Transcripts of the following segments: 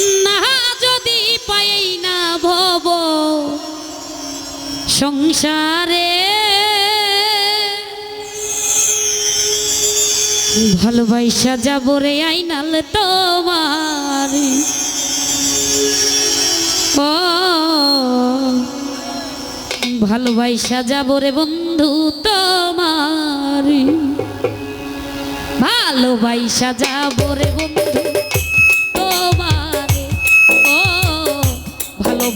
না যদি পাই না ভব সংসারে। ভালোবাসা যাব রে আইনাল তোমার। ও, ভালোবাসা যাব রে বন্ধু তোমার। ভালোবাসা যাব রে বন্ধু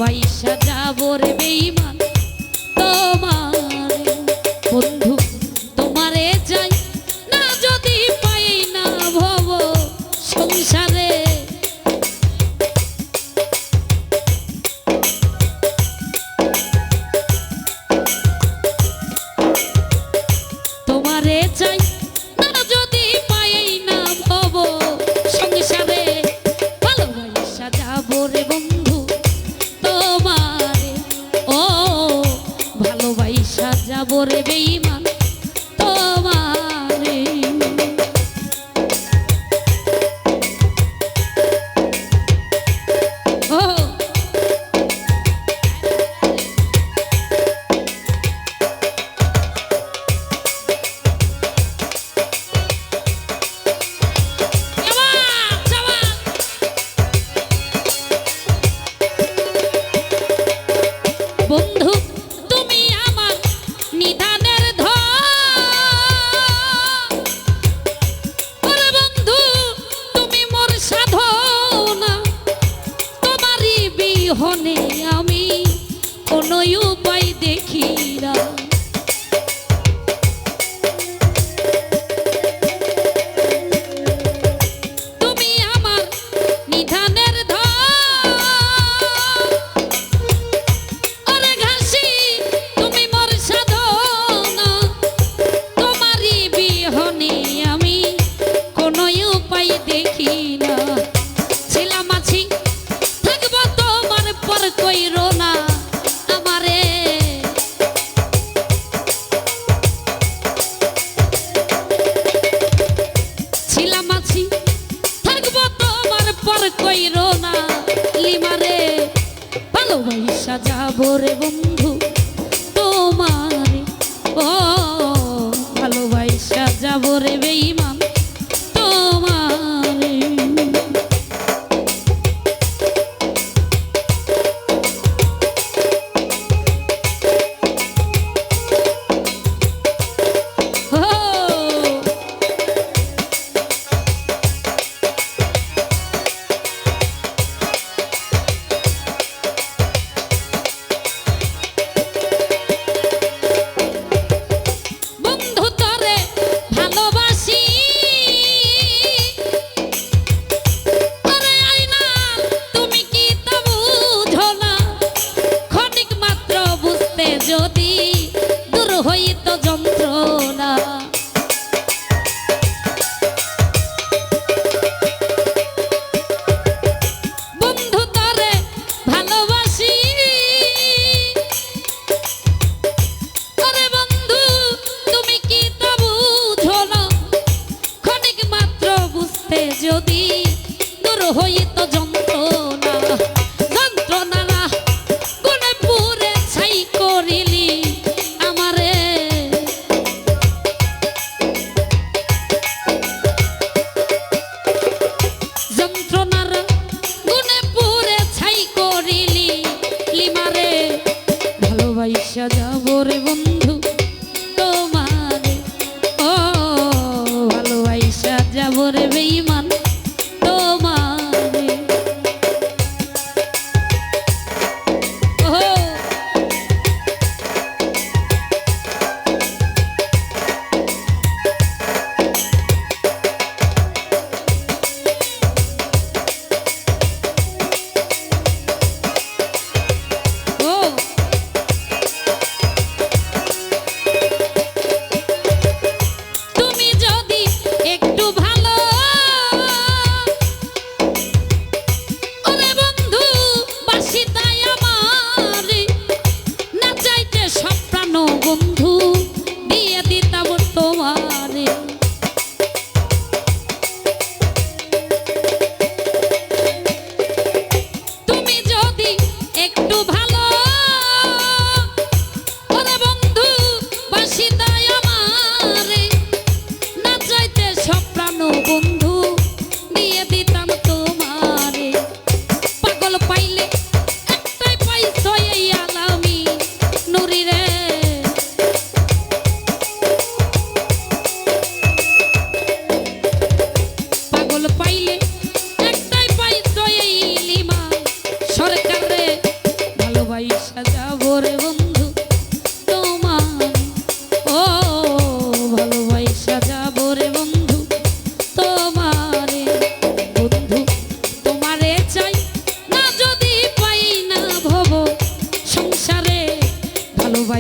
বাইশা যাব রে বেইমান। মনে আমি কোনো উপায় দেখি ওরে বন্ধু না। Yeah, whatever you want.